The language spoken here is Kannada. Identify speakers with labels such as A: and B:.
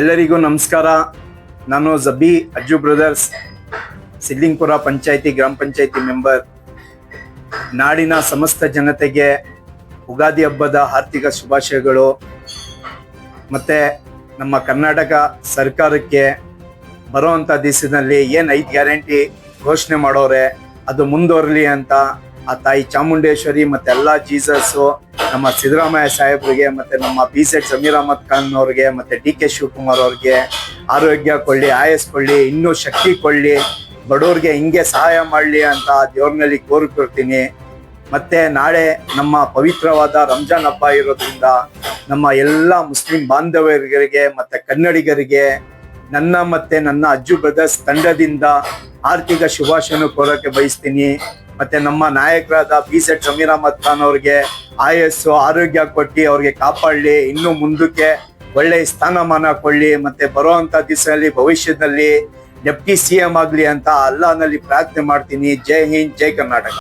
A: ಎಲ್ಲರಿಗೂ ನಮಸ್ಕಾರ. ನಾನು ಜಬಿ ಅಜ್ಜು ಬ್ರದರ್ಸ್ ಸಿದ್ಲಿಂಗ್ಪುರ ಪಂಚಾಯಿತಿ ಗ್ರಾಮ ಪಂಚಾಯಿತಿ ಮೆಂಬರ್ ನಾಡಿನ ಸಮಸ್ತ ಜನತೆಗೆ ಉಗಾದಿ ಹಬ್ಬದ ಆರ್ಥಿಕ ಶುಭಾಶಯಗಳು. ಮತ್ತೆ ನಮ್ಮ ಕರ್ನಾಟಕ ಸರ್ಕಾರಕ್ಕೆ ಬರುವಂತ ದಿವಸದಲ್ಲಿ ಏನು ಐದು ಗ್ಯಾರಂಟಿ ಘೋಷಣೆ ಮಾಡೋರೆ, ಅದು ಮುಂದುವರಲಿ ಅಂತ ಆ ತಾಯಿ ಚಾಮುಂಡೇಶ್ವರಿ ಮತ್ತೆ ಎಲ್ಲ ಜೀಸಸ್ ನಮ್ಮ ಸಿದ್ದರಾಮಯ್ಯ ಸಾಹೇಬ್ರಿಗೆ ಮತ್ತೆ ನಮ್ಮ ಬಿ ಸೆಟ್ ಸಮೀರ್ ಅಹಮದ್ ಖಾನ್ ಅವ್ರಿಗೆ, ಮತ್ತೆ ಡಿ ಕೆ ಶಿವಕುಮಾರ್ ಅವ್ರಿಗೆ ಆರೋಗ್ಯ ಕೊಳ್ಳಿ ಆಯಸ್ ಕೊಳ್ಳಿ ಇನ್ನೂ ಶಕ್ತಿ ಕೊಳ್ಳಿ ಬಡವ್ರಿಗೆ ಹಿಂಗೆ ಸಹಾಯ ಮಾಡಲಿ ಅಂತ ದೇವ್ರನಲ್ಲಿ ಕೋರಿಕೊಳ್ತೀನಿ ಮತ್ತೆ ನಾಳೆ ನಮ್ಮ ಪವಿತ್ರವಾದ ರಂಜಾನ್ ಹಬ್ಬ ಇರೋದ್ರಿಂದ ನಮ್ಮ ಎಲ್ಲ ಮುಸ್ಲಿಂ ಬಾಂಧವರಿಗೆ ಮತ್ತೆ ಕನ್ನಡಿಗರಿಗೆ, ನನ್ನ ಮತ್ತೆ ನನ್ನ ಅಜ್ಜು ಬ್ರದರ್ಸ್ ತಂಡದಿಂದ ಆರ್ಥಿಕ ಶುಭಾಶಯನ ಕೋರಕ್ಕೆ ಬಯಸ್ತೀನಿ. ಮತ್ತೆ ನಮ್ಮ ನಾಯಕರಾದ ಬಿ ಸೆಟ್ ಸಮೀರ್ ಖಾನ್ ಅವ್ರಿಗೆ ಆಯಸ್ಸು, ಆರೋಗ್ಯ ಕೊಟ್ಟು ಅವ್ರಿಗೆ ಕಾಪಾಡಲಿ, ಇನ್ನು ಮುಂದಕ್ಕೆ ಒಳ್ಳೆ ಸ್ಥಾನಮಾನ ಕೊಳ್ಳಿ ಮತ್ತೆ ಬರುವಂತ ದಿವಸದಲ್ಲಿ, ಭವಿಷ್ಯದಲ್ಲಿ ಡೆಪ್ಟಿ ಸಿ ಎಂ ಆಗ್ಲಿ ಅಂತ ಅಲ್ಲಾನಲ್ಲಿ ಪ್ರಾರ್ಥನೆ ಮಾಡ್ತೀನಿ. ಜೈ ಹಿಂದ್, ಜೈ ಕರ್ನಾಟಕ.